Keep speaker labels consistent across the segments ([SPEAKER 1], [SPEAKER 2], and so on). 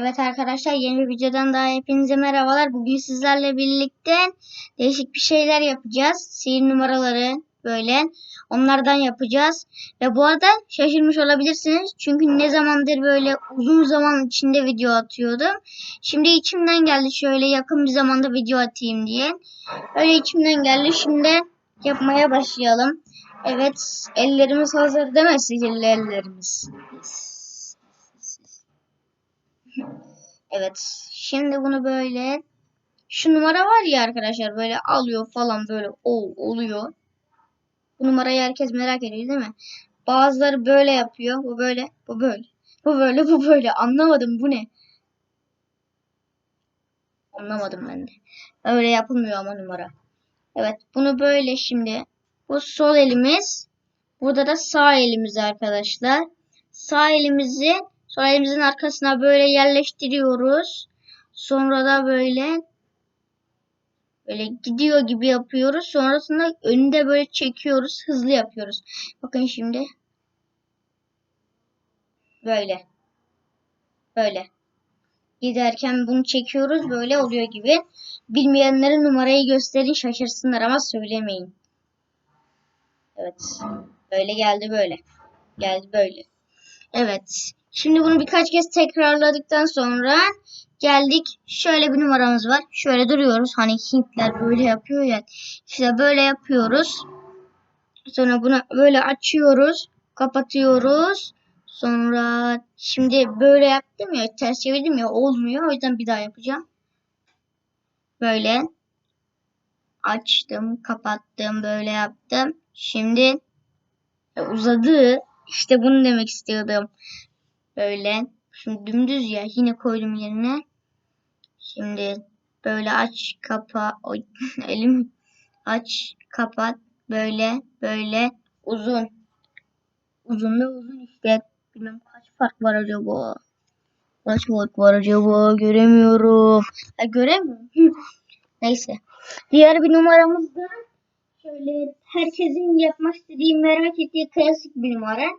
[SPEAKER 1] Evet arkadaşlar yeni bir videodan daha hepinize merhabalar. Bugün sizlerle birlikte değişik bir şeyler yapacağız. Sihir numaraları böyle onlardan yapacağız. Ve bu arada şaşırmış olabilirsiniz. Çünkü ne zamandır böyle uzun zaman içinde video atıyordum. Şimdi içimden geldi şöyle yakın bir zamanda video atayım diye. Öyle içimden geldi. Şimdi yapmaya başlayalım. Evet ellerimiz hazır değil mi sihirli ellerimiz? Evet. Şimdi bunu böyle şu numara var ya arkadaşlar böyle alıyor falan böyle ol oluyor. Bu numarayı herkes merak ediyor değil mi? Bazıları böyle yapıyor. Bu böyle, bu böyle. Bu böyle, bu böyle. Anlamadım bu ne? Anlamadım ben de. Öyle yapılmıyor ama numara. Evet, bunu böyle şimdi. Bu sol elimiz. Burada da sağ elimiz arkadaşlar. Sağ elimizi Sol elimizin arkasına böyle yerleştiriyoruz. Sonra da böyle böyle gidiyor gibi yapıyoruz. Sonrasında önünde böyle çekiyoruz. Hızlı yapıyoruz. Bakın şimdi. Böyle. Böyle. Giderken bunu çekiyoruz. Böyle oluyor gibi. Bilmeyenlere numarayı gösterin şaşırsınlar ama söylemeyin. Evet. Böyle geldi böyle. Geldi böyle. Evet. Şimdi bunu birkaç kez tekrarladıktan sonra geldik. Şöyle bir numaramız var. Şöyle duruyoruz. Hani Hintler böyle yapıyor ya. İşte böyle yapıyoruz. Sonra bunu böyle açıyoruz. Kapatıyoruz. Sonra şimdi böyle yaptım ya. Ters çevirdim ya. Olmuyor. O yüzden bir daha yapacağım. Böyle açtım. Kapattım. Böyle yaptım. Şimdi uzadı. İşte bunu demek istiyordum. Böyle. Şimdi dümdüz ya. Yine koydum yerine. Şimdi böyle aç kapa. Oy, elim aç kapat. Böyle böyle uzun. Uzun ve uzun işte. Bilmem kaç fark var acaba. Kaç fark var acaba? Göremiyorum. Ha, göremiyorum. Neyse. Diğer bir numaramız da şöyle herkesin yapmak istediği merak ettiği klasik bir numara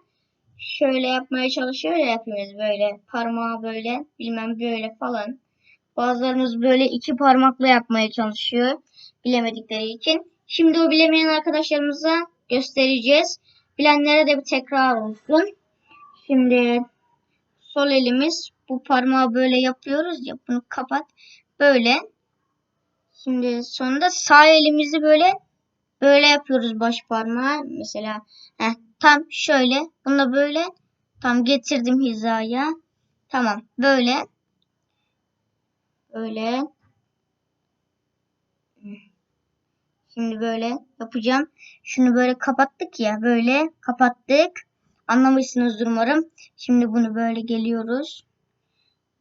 [SPEAKER 1] şöyle yapmaya çalışıyor ya yapıyoruz böyle parmağı böyle bilmem böyle falan. Bazılarımız böyle iki parmakla yapmaya çalışıyor bilemedikleri için. Şimdi o bilemeyen arkadaşlarımıza göstereceğiz. Bilenlere de bir tekrar olsun. Şimdi sol elimiz bu parmağı böyle yapıyoruz ya bunu kapat böyle. Şimdi sonunda sağ elimizi böyle böyle yapıyoruz baş parmağı mesela. Heh, Tam şöyle. Bunu böyle tam getirdim hizaya. Tamam. Böyle. Böyle. Şimdi böyle yapacağım. Şunu böyle kapattık ya. Böyle kapattık. Anlamışsınızdır umarım. Şimdi bunu böyle geliyoruz.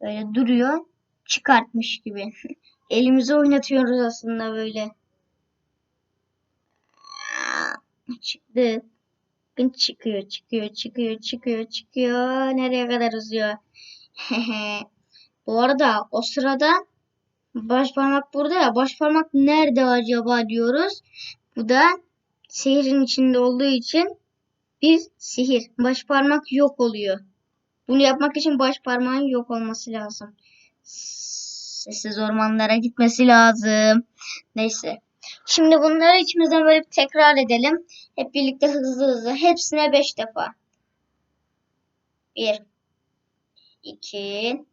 [SPEAKER 1] Böyle duruyor. Çıkartmış gibi. Elimizi oynatıyoruz aslında böyle. Çıktı. Bakın çıkıyor, çıkıyor, çıkıyor, çıkıyor, çıkıyor. Nereye kadar uzuyor? Bu arada o sırada baş parmak burada ya. Baş parmak nerede acaba diyoruz. Bu da sihirin içinde olduğu için bir sihir. Baş parmak yok oluyor. Bunu yapmak için baş parmağın yok olması lazım. Sessiz ormanlara gitmesi lazım. Neyse. Şimdi bunları içimizden böyle tekrar edelim. Hep birlikte hızlı hızlı. Hepsine 5 defa. 1 2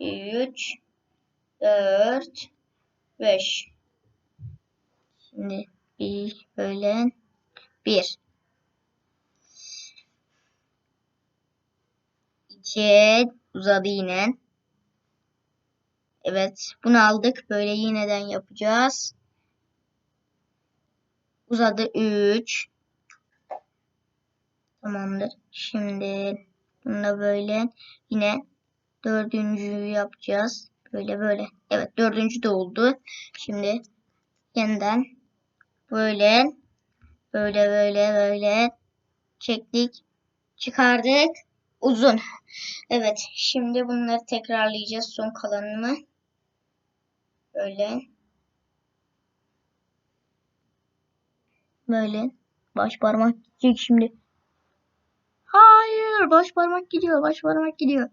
[SPEAKER 1] 3 4 5 Şimdi bir böyle 1 2 uzadı yine. Evet, bunu aldık. Böyle yineden yapacağız. Uzadı 3. Tamamdır. Şimdi bunu da böyle yine dördüncüyü yapacağız. Böyle böyle. Evet dördüncü de oldu. Şimdi yeniden böyle böyle böyle böyle çektik. Çıkardık. Uzun. Evet. Şimdi bunları tekrarlayacağız. Son kalanını. Böyle. Böyle. Baş parmak gidecek şimdi. Hayır. Baş parmak gidiyor. Baş parmak gidiyor.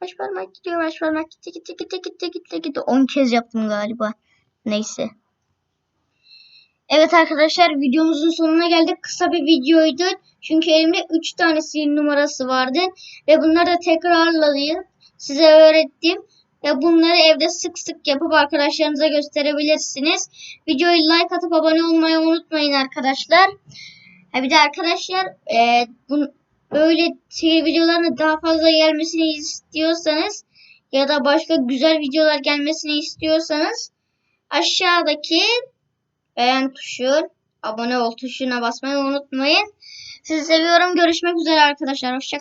[SPEAKER 1] Baş parmak gidiyor. Baş parmak gitti gitti gitti gitti gitti gitti. 10 kez yaptım galiba. Neyse. Evet arkadaşlar videomuzun sonuna geldik. Kısa bir videoydu. Çünkü elimde 3 tane sihir numarası vardı. Ve bunları da tekrarlayıp size öğrettim. Ve bunları evde sık sık yapıp arkadaşlarınıza gösterebilirsiniz. Videoyu like atıp abone olmayı unutmayın arkadaşlar. Ha bir de arkadaşlar e, bu, böyle sihir videolarının daha fazla gelmesini istiyorsanız ya da başka güzel videolar gelmesini istiyorsanız aşağıdaki beğen tuşu, abone ol tuşuna basmayı unutmayın. Sizi seviyorum. Görüşmek üzere arkadaşlar. Hoşça